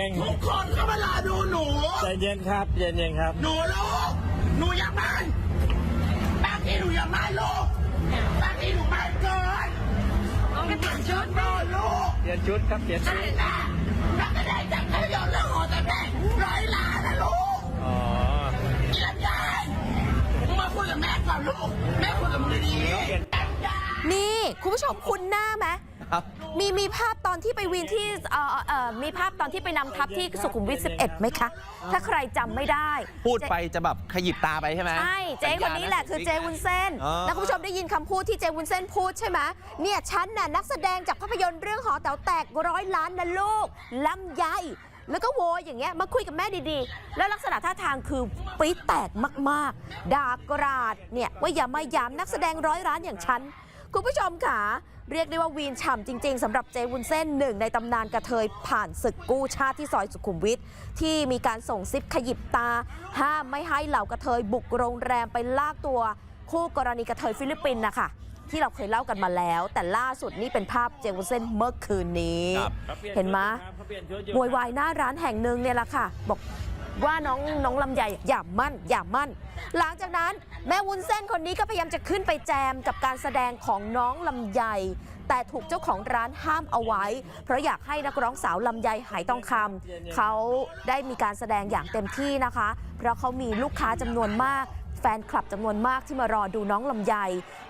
ย็นทุกคนก็มารอดูหนู ใจเย็นครับใจเย็นครับ หนูลูกหนูอย่ามันบางทีหนูอย่ามันลูกบางทีหนูมันเกินต้องเปลี่ยนชุดนอนลูกเปลี่ยนชุดครับเปลี่ยนชุใช่ดนะนักแสดงจากภาพยนตร์เรื่องของแต่แม่ร้อยล้าน คุณผู้ชมคุ้นหน้าไหมครับมีมีภาพตอนที่ไปวีนที่เอ่อเอ่อมีภาพตอนที่ไปนำทัพที่สุขุมวิท11ไหมคะ ถ้าใครจำไม่ได้ พูดไปจะแบบขยิบตาไปใช่ไหม ใช่เจ๊คนนี้แหละคือเจ๊วุ้นเส้น อ๋อ แล้วคุณผู้ชมได้ยินคำพูดที่เจ๊วุ้นเส้นพูดใช่ไหมเนี่ยฉันน่ะนักแสดงจากภาพยนตร์เรื่องหอแต๋วแตกร้อยล้านนะลูกลำไยแล้วก็โวยอย่างเงี้ยมาคุยกับแม่ดีๆ แล้วลักษณะท่าทางคือปรี๊ดแตกมากๆด่ากราดเนี่ยว่าอย่ามายามนักแสดงร้อยล้านอย่างฉัน คุณผู้ชมค่ะ เรียกได้ว่าวีนฉ่ำจริง ๆสำหรับเจวุนเส้นหนึ่งในตำนานกระเทยผ่านศึกกู้ชาติที่ซอยสุขุมวิทที่มีการส่งซิปขยิบตา ห้ามไม่ให้เหล่ากระเทยบุกโรงแรมไปลากตัว คู่กรณีกระเทยฟิลิปปินส์นะคะที่เราเคยเล่ากันมาแล้ว แต่ล่าสุดนี่เป็นภาพเจวุนเส้นเมื่อคืนนี้ครับเห็นไหมยโวยวายหน้าร้านแห่งหนึ่งเนี่ยแหละค่ะ บอก ว่าน้องน้องลำไยอย่ามั่นอย่ามั่น หลังจากนั้นแม่วุ้นเส้นคนนี้ก็พยายามจะขึ้นไปแจมกับการแสดงของน้องลำไย แต่ถูกเจ้าของร้านห้ามเอาไว้ เพราะอยากให้นักร้องสาวลำไยหายต้องคำเขาได้มีการแสดงอย่างเต็มที่นะคะ เพราะเขามีลูกค้าจำนวนมาก แฟนคลับจำนวนมากที่มารอดูน้องลำไย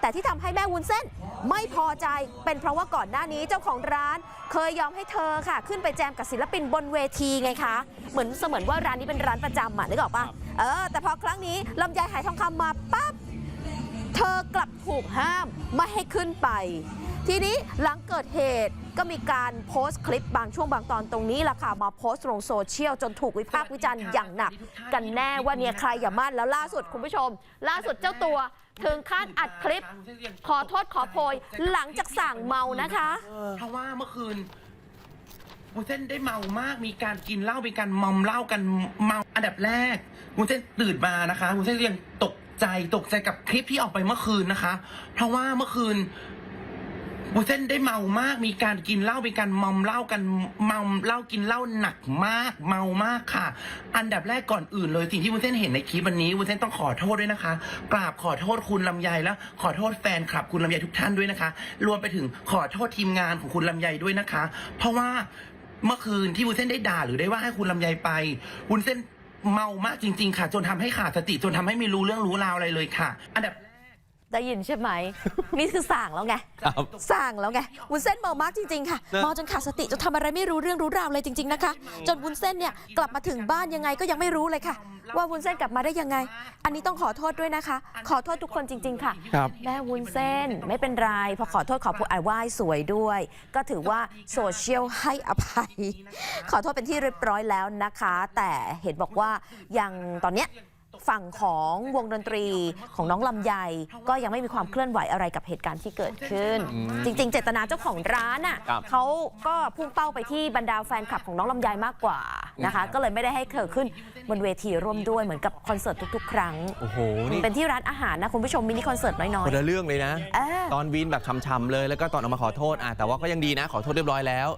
แต่ที่ทำให้แม่วุ้นเส้นไม่พอใจเป็นเพราะว่าก่อนหน้านี้เจ้าของร้าน เคยยอมให้เธอค่ะ ขึ้นไปแจมกับศิลปินบนเวทีไงคะ เหมือนเสมือนว่าร้านนี้เป็นร้านประจำอะนึกออกปะเออแต่พอครั้งนี้ลำไยหายทองคำมาปั๊บเธอกลับถูกห้ามไม่ให้ขึ้นไป ทีนี้หลังเกิดเหตุก็มีการโพสต์คลิปบางช่วงบางตอนตรงนี้แหละค่ะมาโพสต์ลงโซเชียลจนถูกวิพากษ์วิจารณ์อย่างหนัก กันแน่ว่าเนี่ยใครอย่ามั่นแล้วล่าสุดคุณผู้ชม ล่าสุดเจ้าตัวถึงขั้นอัดคลิป ขอโทษขอโพย หลังจากสั่งเมานะคะ เพราะว่าเมื่อคืนวุ้นเส้นได้เมามาก มีการกินเหล้า มีการมอมเหล้ากันเมา อันดับแรกวุ้นเส้นตื่นมานะคะวุ้นเส้นยังตกใจ ตกใจกับคลิปที่ออกไปเมื่อคืนนะคะ เพราะว่าเมื่อคืน วุ้นเส้นได้เมามาก มีการกินเหล้ามีการมอมเหล้ากันเมาเหล้ากินเหล้าหนักมาก เมามากค่ะ อันดับแรกก่อนอื่นเลยสิ่งที่วุ้นเส้นเห็นในคลิปวันนี้วุ้นเส้นต้องขอโทษด้วยนะคะ กราบขอโทษคุณลำไยแล้ว ขอโทษแฟนคลับคุณลำไยทุกท่านด้วยนะคะ รวมไปถึงขอโทษทีมงานของคุณลำไยด้วยนะคะ เพราะว่าเมื่อคืนที่วุ้นเส้นได้ด่าหรือได้ว่าให้คุณลำไยไปวุ้นเส้นเมามากจริง ๆ ค่ะ จนทำให้ขาดสติจนทำให้ไม่รู้เรื่องรู้ราวอะไรเลยค่ะ อันดับ ได้ยินใช่ไหม นี่คือสั่งแล้วไงครับสั่งแล้วไงวุ้นเส้นเมามากจริงๆค่ะนะเมาจนขาดสติจนทำอะไรไม่รู้เรื่องรู้ราวเลยจริง ๆนะคะ จนวุ้นเส้นเนี่ยกลับมาถึงบ้านยังไงก็ยังไม่รู้เลยค่ะ ว่าวุ้นเส้นกลับมาได้ยังไง อันนี้ต้องขอโทษด้วยนะคะ ขอโทษทุกคนจริง ๆ ค่ะ ครับ แม่วุ้นเส้นไม่เป็นไรพอขอโทษขอพูดอ่ายไหว้สวยด้วย ก็ถือว่าโซเชียลให้อภัย ขอโทษเป็นที่เรียบร้อยแล้วนะคะ แต่เห็นบอกว่ายังตอนเนี้ย ฝั่งของวงดนตรีของน้องลำไย ก็ยังไม่มีความเคลื่อนไหวอะไรกับเหตุการณ์ที่เกิดขึ้นอืมจริง ๆ เจตนาเจ้าของร้านอะครับ เขาก็พุ่งเป้าไปที่บรรดาแฟนคลับของน้องลำไยมากกว่านะคะ ก็เลยไม่ได้ให้เธอขึ้นบนเวทีร่วมด้วยเหมือนกับคอนเสิร์ตทุก ๆ ครั้ง โอ้โห นี่เป็นที่ร้านอาหารนะคุณผู้ชมมินิคอนเสิร์ตน้อยคนละเรื่องเลยนะ ๆเออ ตอนวีนแบบช้ำๆเลย แล้วก็ตอนออกมาขอโทษอะแต่ว่าก็ยังดีนะ ขอโทษเรียบร้อยแล้ว